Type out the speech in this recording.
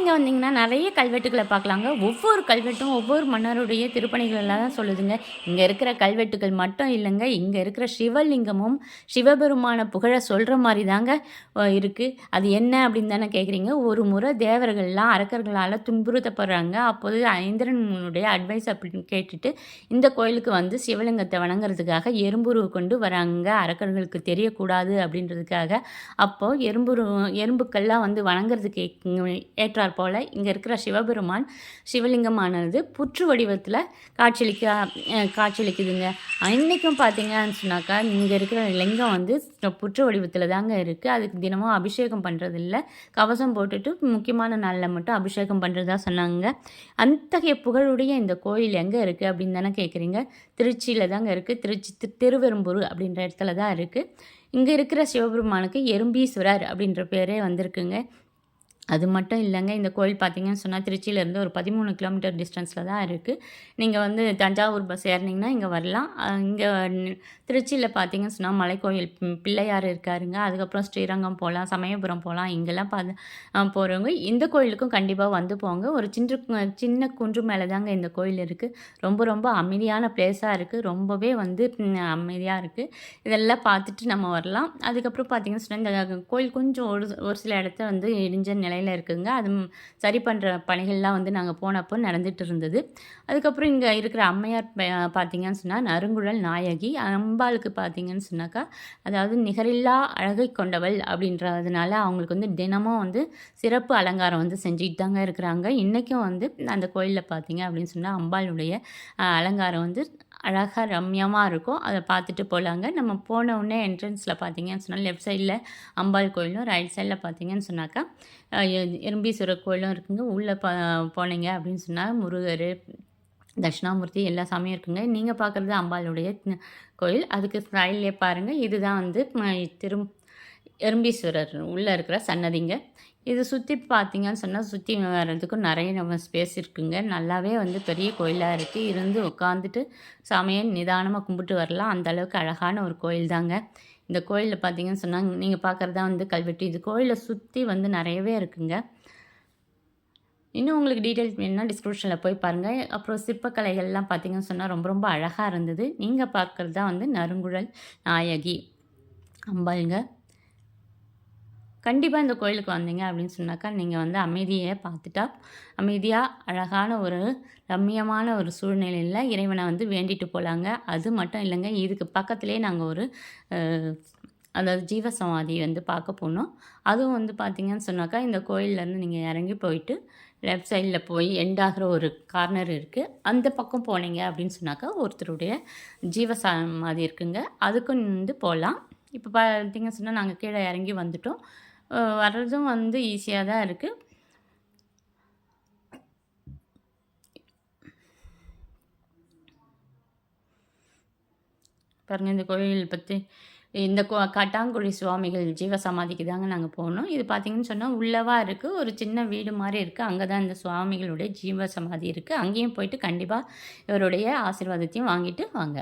நீங்கள் வந்தீங்கன்னா நிறைய கல்வெட்டுகளை பார்க்கலாங்க. ஒவ்வொரு கல்வெட்டும் ஒவ்வொரு மன்னருடைய திருப்பணிகளெல்லாம் தான் சொல்லுதுங்க. இங்கே இருக்கிற கல்வெட்டுகள் மட்டும் இல்லைங்க. இங்கே இருக்கிற சிவலிங்கமும் சிவபெருமான புகழ சொல்கிற மாதிரி தாங்க இருக்குது அது என்ன அப்படின்னு தானே கேட்குறீங்க ஒரு முறை தேவர்கள்லாம் அரக்கர்களால் துன்புறுத்தப்படுறாங்க. அப்போது ஐந்திரனுடைய அட்வைஸ் அப்படின்னு கேட்டுட்டு இந்த கோயிலுக்கு வந்து சிவலிங்கத்தை வணங்குறதுக்காக எறும்புருவை கொண்டு வராங்க. அரக்கர்களுக்கு தெரியக்கூடாது அப்படின்றதுக்காக அப்போது எறும்புரு எறும்புக்கள்லாம் வந்து வணங்குறதுக்கு ஏற்றாற் போல் இங்கே இருக்கிற சிவபெருமான் சிவலிங்கமானது புற்று வடிவத்தில் காட்சியளிக்க காட்சியளிக்குதுங்க. இன்றைக்கும் பார்த்தீங்கன்னு சொன்னாக்கா இங்கே இருக்கிற லிங்கம் வந்து புற்று வடிவத்தில் தாங்க இருக்குது அதுக்கு தினமும் அபிஷேகம் பண்ணுறதில்ல கவசம் போட்டுட்டு முக்கியமான நாளில் மட்டும் அபிஷேகம் பண்ணுறதா சொன்னாங்க. அத்தகைய புகழுடைய இந்த கோயில் எங்கே இருக்குது அப்படின்னு தானே கேட்குறீங்க திருச்சியில் தாங்க இருக்குது திருச்சி திருவெரும்பூர் அப்படின்ற இடத்துல தான் இருக்குது இங்கே இருக்கிற சிவபெருமானுக்கு எறும்பீஸ்வரர் அப்படின்ற பேரே வந்திருக்குங்க. அது மட்டும் இல்லைங்க இந்த கோயில் பார்த்தீங்கன்னு சொன்னால் திருச்சியிலேருந்து ஒரு பதிமூணு கிலோமீட்டர் டிஸ்டன்ஸில் தான் இருக்குது நீங்கள் வந்து தஞ்சாவூர் பஸ் ஏறினீங்கன்னா இங்கே வரலாம். இங்கே திருச்சியில் பார்த்தீங்கன்னு சொன்னால் மலைக்கோயில் பிள்ளையார் இருக்காருங்க. அதுக்கப்புறம் ஸ்ரீரங்கம் போகலாம் சமயபுரம் போகலாம் இங்கெல்லாம் பார்த்து போகிறவங்க இந்த கோயிலுக்கும் கண்டிப்பாக வந்து போங்க. ஒரு சின்ன சின்ன குன்று மேலே தாங்க இந்த கோயில் இருக்குது ரொம்ப ரொம்ப அமைதியான பிளேஸாக இருக்குது ரொம்பவே வந்து அமைதியாக இருக்குது இதெல்லாம் பார்த்துட்டு நம்ம வரலாம். அதுக்கப்புறம் பார்த்தீங்கன்னு சொன்னால் இந்த கோயில் கொஞ்சம் ஒரு ஒரு சில இடத்த வந்து இடிஞ்ச நிலை நிலையில் இருக்குங்க. அது சரி பண்ணுற பணிகள்லாம் வந்து நாங்கள் போனப்போ நடந்துட்டு இருந்தது அதுக்கப்புறம் இங்கே இருக்கிற அம்மையார் பார்த்தீங்கன்னு சொன்னால் நறுங்குழல் நாயகி அம்பாளுக்கு பார்த்தீங்கன்னு சொன்னாக்கா அதாவது நிகரில்லா அழகை கொண்டவள் அப்படின்றதுனால அவங்களுக்கு வந்து தினமும் வந்து சிறப்பு அலங்காரம் வந்து செஞ்சுட்டு தாங்க இருக்கிறாங்க. இன்றைக்கும் வந்து அந்த கோயிலில் பார்த்தீங்க அப்படின்னு சொன்னால் அம்பாளுடைய அலங்காரம் வந்து அழகாக ரம்யமாக இருக்கும். அதை பார்த்துட்டு போகலாங்க நம்ம போன உடனே என்ட்ரன்ஸில் பார்த்தீங்கன்னு சொன்னால் லெஃப்ட் சைடில் அம்பாள் கோயிலும் ரைட் சைடில் பார்த்தீங்கன்னு சொன்னாக்கா எ- எறும்பீஸ்வரர் கோயிலும் இருக்குங்க. உள்ளே போனீங்க அப்படின்னு சொன்னால் முருகர் தட்சிணாமூர்த்தி எல்லா சாமியும் இருக்குங்க. நீங்கள் பார்க்குறது அம்பாளுடைய கோயில். அதுக்கு ஸ்டைல்லே பாருங்கள் இதுதான் வந்து ம, திரும் எறும்பீஸ்வரர் உள்ளே இருக்கிற சன்னதிங்க. இது சுற்றி பார்த்தீங்கன்னு சொன்னால் சுற்றி வர்றதுக்கும் நிறைய நம்ம ஸ்பேஸ் இருக்குங்க. நல்லாவே வந்து பெரிய கோயிலாக இருக்குது இருந்து உட்காந்துட்டு சாமியை நிதானமாக கும்பிட்டு வரலாம். அந்த அளவுக்கு அழகான ஒரு கோயில் தாங்க இந்த கோயிலில் பார்த்தீங்கன்னு சொன்னால் நீங்கள் பார்க்குறதா வந்து கல்வெட்டு. இது கோயிலை சுற்றி வந்து நிறையவே இருக்குங்க. இன்னும் உங்களுக்கு டீட்டெயில்ஸ் வேணும்னா டிஸ்கிரிப்ஷனில் போய் பாருங்கள் அப்புறம் சிற்பக்கலைகள்லாம் பார்த்தீங்கன்னு சொன்னால் ரொம்ப ரொம்ப அழகாக இருந்தது. நீங்கள் பார்க்குறது தான் வந்து நறுங்குழல் நாயகி அம்பாளுங்க கண்டிப்பாக இந்த கோயிலுக்கு வந்தீங்க அப்படின்னு சொன்னாக்கா நீங்கள் வந்து அமைதியை பார்த்துட்டா அமைதியாக அழகான ஒரு ரம்மியமான ஒரு சூழ்நிலையில் இறைவனை வந்து வேண்டிட்டு போகலாங்க அது மட்டும் இல்லைங்க இதுக்கு பக்கத்துலேயே நாங்கள் ஒரு அதாவது ஜீவசமாதி வந்து பார்க்க போனோம். அதுவும் வந்து பார்த்தீங்கன்னு சொன்னாக்கா இந்த கோயில்லேருந்து நீங்கள் இறங்கி போயிட்டு லெஃப்ட் சைடில் போய் எண்ட் ஆகிற ஒரு கார்னர் இருக்குது அந்த பக்கம் போனீங்க அப்படின்னு சொன்னாக்கா ஒருத்தருடைய ஜீவசமாதி இருக்குங்க. அதுக்கும் வந்து போகலாம் இப்போ பார்த்தீங்கன்னு சொன்னால் நாங்கள் கீழே இறங்கி வந்துட்டோம். வர்றதும் வந்து ஈஸியாக தான் இருக்குது பாருங்கள் இந்த கோயில் பற்றி இந்த கோ காட்டாங்குடி சுவாமிகள் ஜீவசமாதிக்கு தாங்க நாங்கள் போனோம். இது பார்த்தீங்கன்னு சொன்னால் உள்ளவா இருக்குது ஒரு சின்ன வீடு மாதிரி இருக்குது அங்கே தான் இந்த சுவாமிகளுடைய ஜீவசமாதி இருக்குது அங்கேயும் போயிட்டு கண்டிப்பாக இவருடைய ஆசீர்வாதத்தையும் வாங்கிட்டு வாங்க.